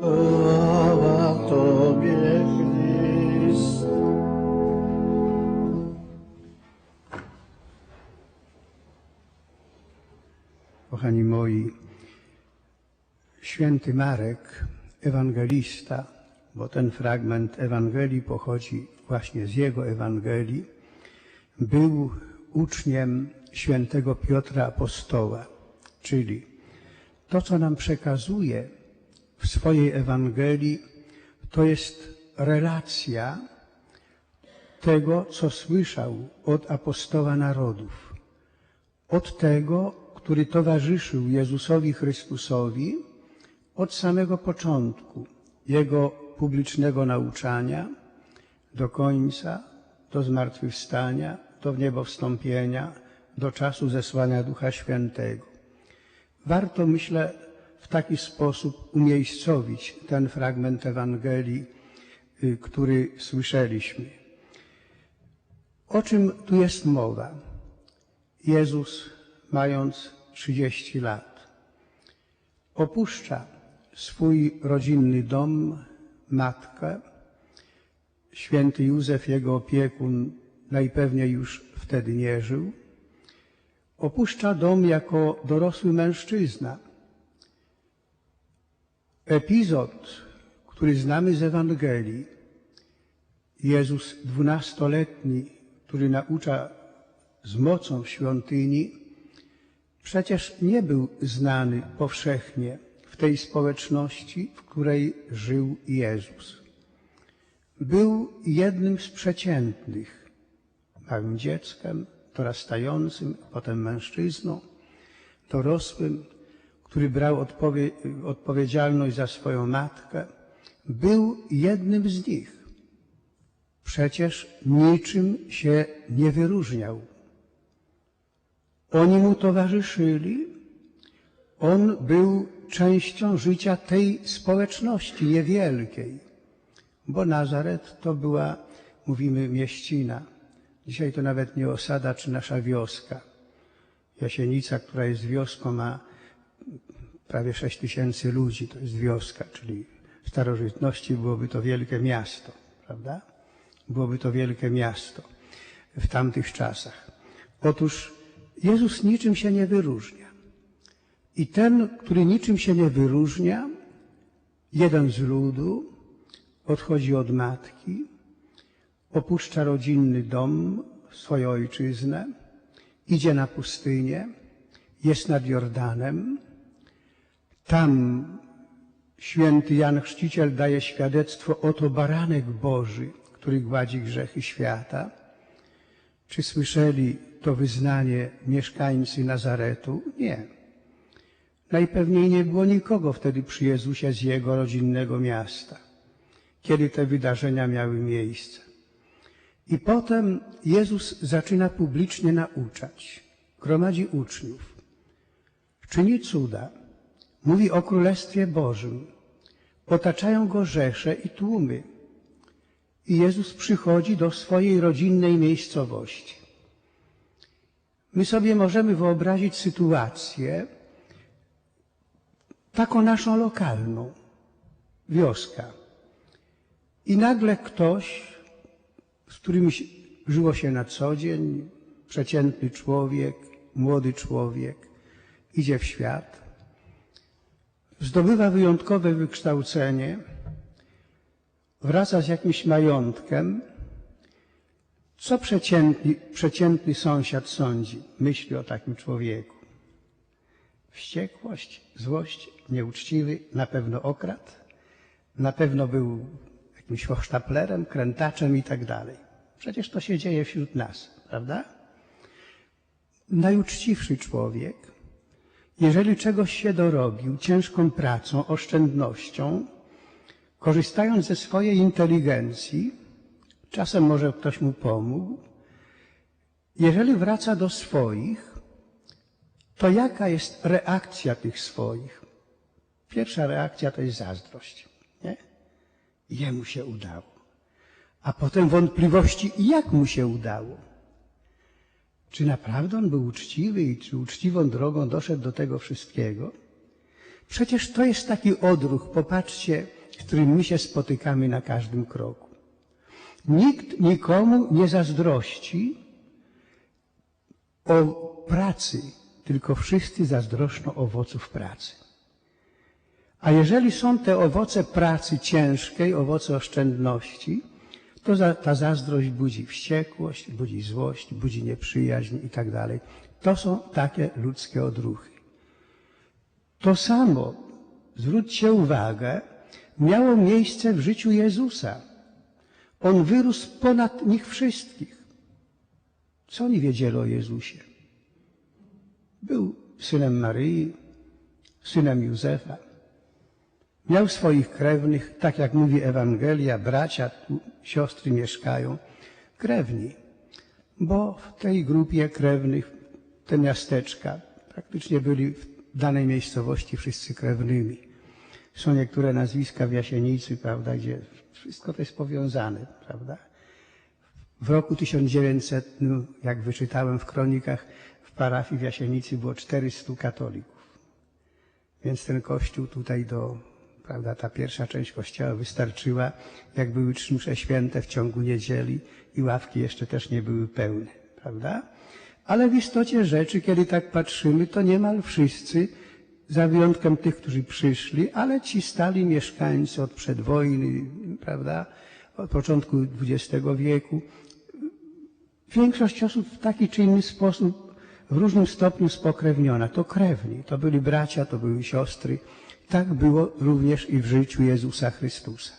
Chwała Tobie, Chrystus. Kochani moi, święty Marek, ewangelista, bo ten fragment Ewangelii pochodzi właśnie z jego Ewangelii, był uczniem świętego Piotra Apostoła, czyli to, co nam przekazuje w swojej Ewangelii, to jest relacja tego, co słyszał od apostoła narodów, od tego, który towarzyszył Jezusowi Chrystusowi od samego początku Jego publicznego nauczania do końca, do zmartwychwstania, do wniebowstąpienia, do czasu zesłania Ducha Świętego. Warto, myślę, w taki sposób umiejscowić ten fragment Ewangelii, y, który słyszeliśmy. O czym tu jest mowa? Jezus, mając 30 lat, opuszcza swój rodzinny dom, matkę. Święty Józef, jego opiekun, najpewniej już wtedy nie żył. Opuszcza dom jako dorosły mężczyzna. Epizod, który znamy z Ewangelii, Jezus dwunastoletni, który naucza z mocą w świątyni, przecież nie był znany powszechnie w tej społeczności, w której żył Jezus. Był jednym z przeciętnych, małym dzieckiem, dorastającym, potem mężczyzną, dorosłym, który brał odpowie odpowiedzialność za swoją matkę. Był jednym z nich. Przecież niczym się nie wyróżniał. Oni mu towarzyszyli. On był częścią życia tej społeczności niewielkiej, bo Nazaret to była, mówimy, mieścina. Dzisiaj to nawet nie osada czy nasza wioska. Jasienica, która jest wioską, ma prawie 6 tysięcy ludzi, to jest wioska, czyli w starożytności byłoby to wielkie miasto, prawda? Byłoby to wielkie miasto w tamtych czasach. Otóż Jezus niczym się nie wyróżnia. I ten, który niczym się nie wyróżnia, jeden z ludu, odchodzi od matki, opuszcza rodzinny dom, swoją ojczyznę, idzie na pustynię, jest nad Jordanem. Tam święty Jan Chrzciciel daje świadectwo, oto baranek Boży, który gładzi grzechy świata. Czy słyszeli to wyznanie mieszkańcy Nazaretu? Nie. Najpewniej nie było nikogo wtedy przy Jezusie z jego rodzinnego miasta, kiedy te wydarzenia miały miejsce. I potem Jezus zaczyna publicznie nauczać, gromadzi uczniów, czyni cuda, mówi o Królestwie Bożym, otaczają go rzesze i tłumy. I Jezus przychodzi do swojej rodzinnej miejscowości. My sobie możemy wyobrazić sytuację taką naszą lokalną, wioska. I nagle ktoś, z którym żyło się na co dzień, przeciętny człowiek, młody człowiek, idzie w świat, zdobywa wyjątkowe wykształcenie, wraca z jakimś majątkiem, co przeciętny, przeciętny sąsiad sądzi, myśli o takim człowieku? Wściekłość, złość, nieuczciwy, na pewno okrat, na pewno był jakimś hochsztaplerem, krętaczem i tak dalej. Przecież to się dzieje wśród nas, prawda? Najuczciwszy człowiek, jeżeli czegoś się dorobił ciężką pracą, oszczędnością, korzystając ze swojej inteligencji, czasem może ktoś mu pomógł, jeżeli wraca do swoich, to jaka jest reakcja tych swoich? Pierwsza reakcja to jest zazdrość. Nie? Jemu się udało. A potem wątpliwości, jak mu się udało. Czy naprawdę on był uczciwy i czy uczciwą drogą doszedł do tego wszystkiego? Przecież to jest taki odruch, popatrzcie, z którym my się spotykamy na każdym kroku. Nikt nikomu nie zazdrości o pracy, tylko wszyscy zazdroszczą owoców pracy. A jeżeli są te owoce pracy ciężkiej, owoce oszczędności, to za, ta zazdrość budzi wściekłość, budzi złość, budzi nieprzyjaźń i tak dalej. To są takie ludzkie odruchy. To samo, zwróćcie uwagę, miało miejsce w życiu Jezusa. On wyrósł ponad nich wszystkich. Co oni wiedzieli o Jezusie? Był synem Maryi, synem Józefa. Miał swoich krewnych, tak jak mówi Ewangelia, bracia, siostry mieszkają, krewni. Bo w tej grupie krewnych, te miasteczka, praktycznie byli w danej miejscowości wszyscy krewnymi. Są niektóre nazwiska w Jasienicy, prawda, gdzie wszystko to jest powiązane, prawda. W roku 1900, no, jak wyczytałem w kronikach, w parafii w Jasienicy było 400 katolików. Więc ten kościół tutaj do, prawda, ta pierwsza część kościoła wystarczyła, jak były trzy msze święte w ciągu niedzieli i ławki jeszcze też nie były pełne, prawda? Ale w istocie rzeczy, kiedy tak patrzymy, to niemal wszyscy, za wyjątkiem tych, którzy przyszli, ale ci stali mieszkańcy od przedwojny, prawda, od początku XX wieku, większość osób w taki czy inny sposób w różnym stopniu spokrewniona. To krewni, to byli bracia, to były siostry. Tak było również i w życiu Jezusa Chrystusa.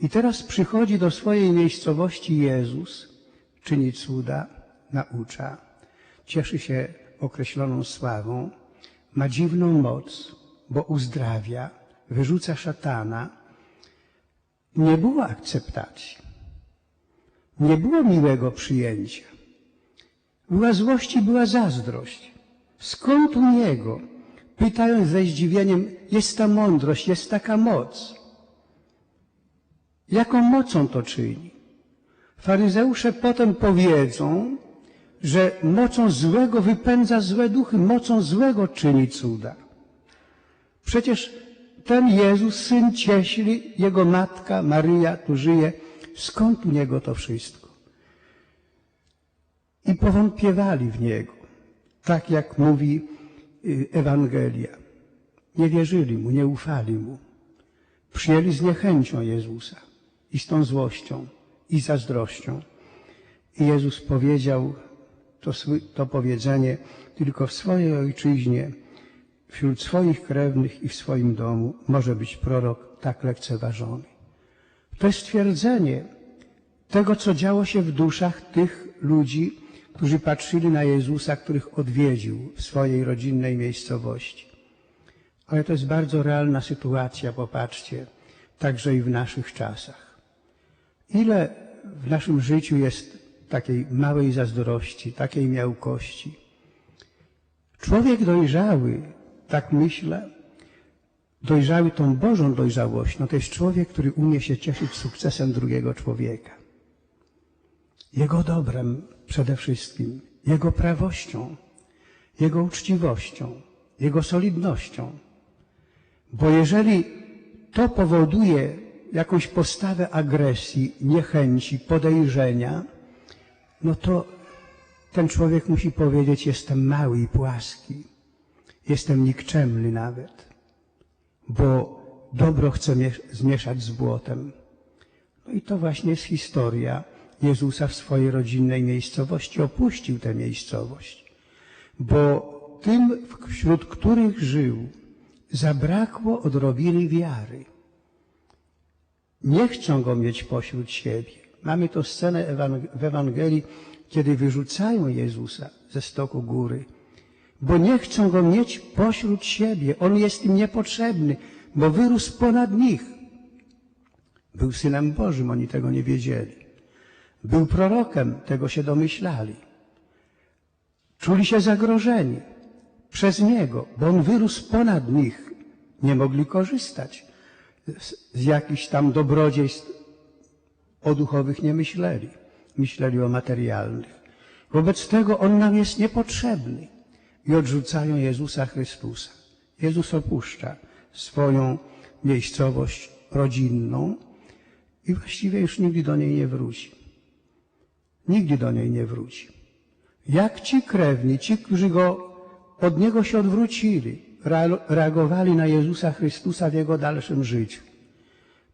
I teraz przychodzi do swojej miejscowości Jezus, czyni cuda, naucza, cieszy się określoną sławą, ma dziwną moc, bo uzdrawia, wyrzuca szatana. Nie było akceptacji. Nie było miłego przyjęcia. Była złość i była zazdrość. Skąd u niego? Pytając ze zdziwieniem, jest ta mądrość, jest taka moc. Jaką mocą to czyni? Faryzeusze potem powiedzą, że mocą złego wypędza złe duchy, mocą złego czyni cuda. Przecież ten Jezus, syn cieśli, jego matka Maryja tu żyje, skąd u niego to wszystko? I powątpiewali w niego, tak jak mówi Ewangelia. Nie wierzyli mu, nie ufali mu. Przyjęli z niechęcią Jezusa i z tą złością i zazdrością. I Jezus powiedział to, to powiedzenie tylko w swojej ojczyźnie, wśród swoich krewnych i w swoim domu może być prorok tak lekceważony. To jest stwierdzenie tego, co działo się w duszach tych ludzi, którzy patrzyli na Jezusa, których odwiedził w swojej rodzinnej miejscowości. Ale to jest bardzo realna sytuacja, popatrzcie, także i w naszych czasach. Ile w naszym życiu jest takiej małej zazdrości, takiej miałkości. Człowiek dojrzały, tak myślę, dojrzały tą Bożą dojrzałość, no to jest człowiek, który umie się cieszyć sukcesem drugiego człowieka. Jego dobrem przede wszystkim, jego prawością, jego uczciwością, jego solidnością. Bo jeżeli to powoduje jakąś postawę agresji, niechęci, podejrzenia, no to ten człowiek musi powiedzieć, jestem mały i płaski, jestem nikczemny nawet, bo dobro chcę zmieszać z błotem. No i to właśnie jest historia Jezusa w swojej rodzinnej miejscowości. Opuścił tę miejscowość, bo tym, wśród których żył, zabrakło odrobiny wiary. Nie chcą go mieć pośród siebie. Mamy tu scenę w Ewangelii, kiedy wyrzucają Jezusa ze stoku góry, bo nie chcą go mieć pośród siebie. On jest im niepotrzebny, bo wyrósł ponad nich. Był synem Bożym, oni tego nie wiedzieli. Był prorokiem, tego się domyślali. Czuli się zagrożeni przez niego, bo on wyrósł ponad nich. Nie mogli korzystać z jakichś tam dobrodziejstw o duchowych nie myśleli. Myśleli o materialnych. Wobec tego On nam jest niepotrzebny. I odrzucają Jezusa Chrystusa. Jezus opuszcza swoją miejscowość rodzinną i właściwie już nigdy do niej nie wróci. Nigdy do niej nie wróci. Jak ci krewni, ci, którzy go, od niego się odwrócili, reagowali na Jezusa Chrystusa w jego dalszym życiu.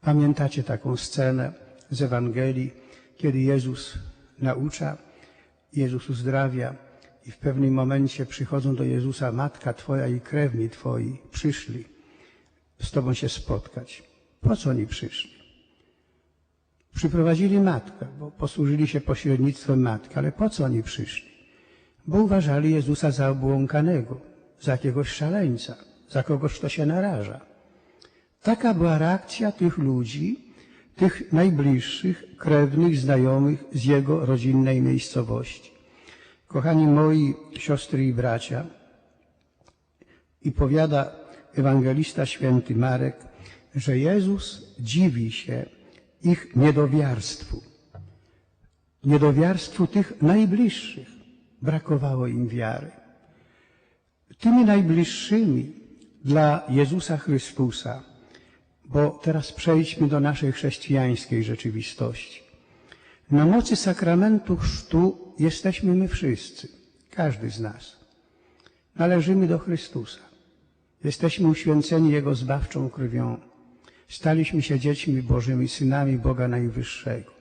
Pamiętacie taką scenę z Ewangelii, kiedy Jezus naucza, Jezus uzdrawia i w pewnym momencie przychodzą do Jezusa matka Twoja i krewni Twoi przyszli z Tobą się spotkać. Po co oni przyszli? Przyprowadzili matkę, bo posłużyli się pośrednictwem matki, ale po co oni przyszli? Bo uważali Jezusa za obłąkanego, za jakiegoś szaleńca, za kogoś, kto się naraża. Taka była reakcja tych ludzi, tych najbliższych, krewnych, znajomych z jego rodzinnej miejscowości. Kochani moi siostry i bracia, i powiada ewangelista święty Marek, że Jezus dziwi się ich niedowiarstwu. Niedowiarstwu tych najbliższych. Brakowało im wiary. Tymi najbliższymi dla Jezusa Chrystusa, bo teraz przejdźmy do naszej chrześcijańskiej rzeczywistości. Na mocy sakramentu chrztu jesteśmy my wszyscy, każdy z nas. Należymy do Chrystusa. Jesteśmy uświęceni Jego zbawczą krwią. Staliśmy się dziećmi Bożymi, synami Boga Najwyższego.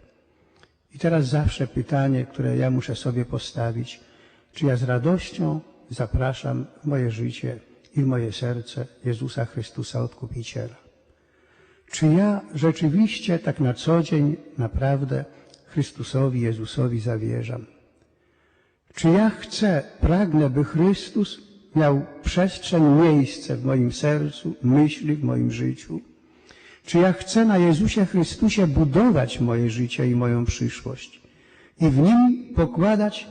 I teraz zawsze pytanie, które ja muszę sobie postawić, czy ja z radością zapraszam w moje życie i w moje serce Jezusa Chrystusa Odkupiciela. Czy ja rzeczywiście tak na co dzień naprawdę Chrystusowi, Jezusowi zawierzam? Czy ja chcę, pragnę, by Chrystus miał przestrzeń, miejsce w moim sercu, myśli, w moim życiu? Czy ja chcę na Jezusie Chrystusie budować moje życie i moją przyszłość i w Nim pokładać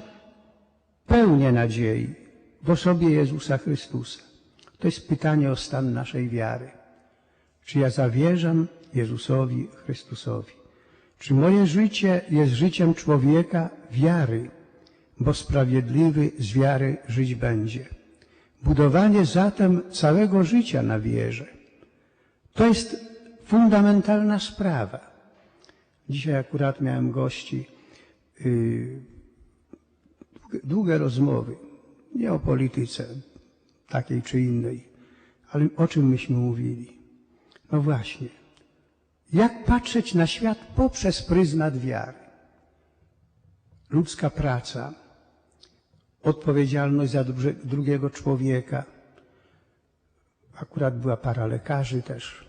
pełnię nadziei w osobie Jezusa Chrystusa? To jest pytanie o stan naszej wiary. Czy ja zawierzam Jezusowi Chrystusowi? Czy moje życie jest życiem człowieka wiary, bo sprawiedliwy z wiary żyć będzie? Budowanie zatem całego życia na wierze. To jest fundamentalna sprawa. Dzisiaj akurat miałem gości, yy, długie rozmowy, nie o polityce takiej czy innej, ale o czym myśmy mówili. No właśnie, jak patrzeć na świat poprzez pryzmat wiary? Ludzka praca, odpowiedzialność za drugiego człowieka. Akurat była para lekarzy też.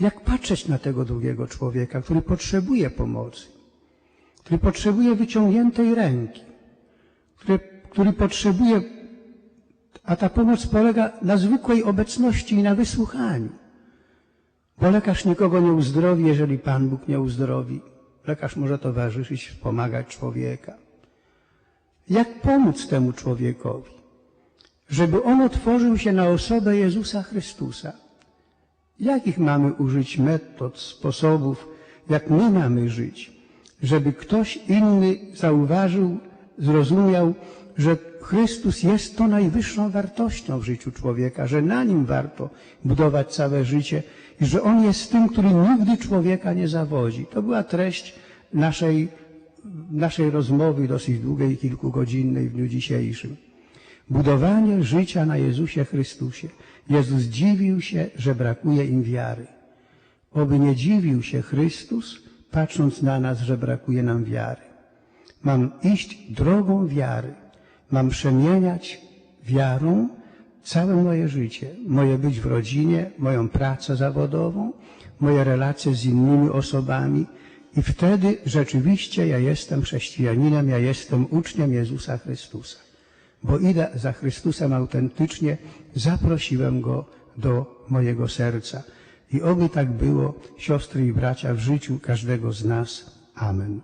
Jak patrzeć na tego drugiego człowieka, który potrzebuje pomocy, który potrzebuje wyciągniętej ręki, który, który potrzebuje, a ta pomoc polega na zwykłej obecności i na wysłuchaniu. Bo lekarz nikogo nie uzdrowi, jeżeli Pan Bóg nie uzdrowi. Lekarz może towarzyszyć, wspomagać człowieka. Jak pomóc temu człowiekowi, żeby on otworzył się na osobę Jezusa Chrystusa? Jakich mamy użyć metod, sposobów, jak my mamy żyć, żeby ktoś inny zauważył, zrozumiał, że Chrystus jest to najwyższą wartością w życiu człowieka, że na nim warto budować całe życie i że On jest tym, który nigdy człowieka nie zawodzi. To była treść naszej, naszej rozmowy, dosyć długiej, kilkugodzinnej w dniu dzisiejszym. Budowanie życia na Jezusie Chrystusie. Jezus dziwił się, że brakuje im wiary. Oby nie dziwił się Chrystus, patrząc na nas, że brakuje nam wiary. Mam iść drogą wiary. Mam przemieniać wiarą całe moje życie, moje być w rodzinie, moją pracę zawodową, moje relacje z innymi osobami i wtedy rzeczywiście ja jestem chrześcijaninem, ja jestem uczniem Jezusa Chrystusa. Bo idę za Chrystusem autentycznie, zaprosiłem Go do mojego serca. I oby tak było, siostry i bracia, w życiu każdego z nas. Amen.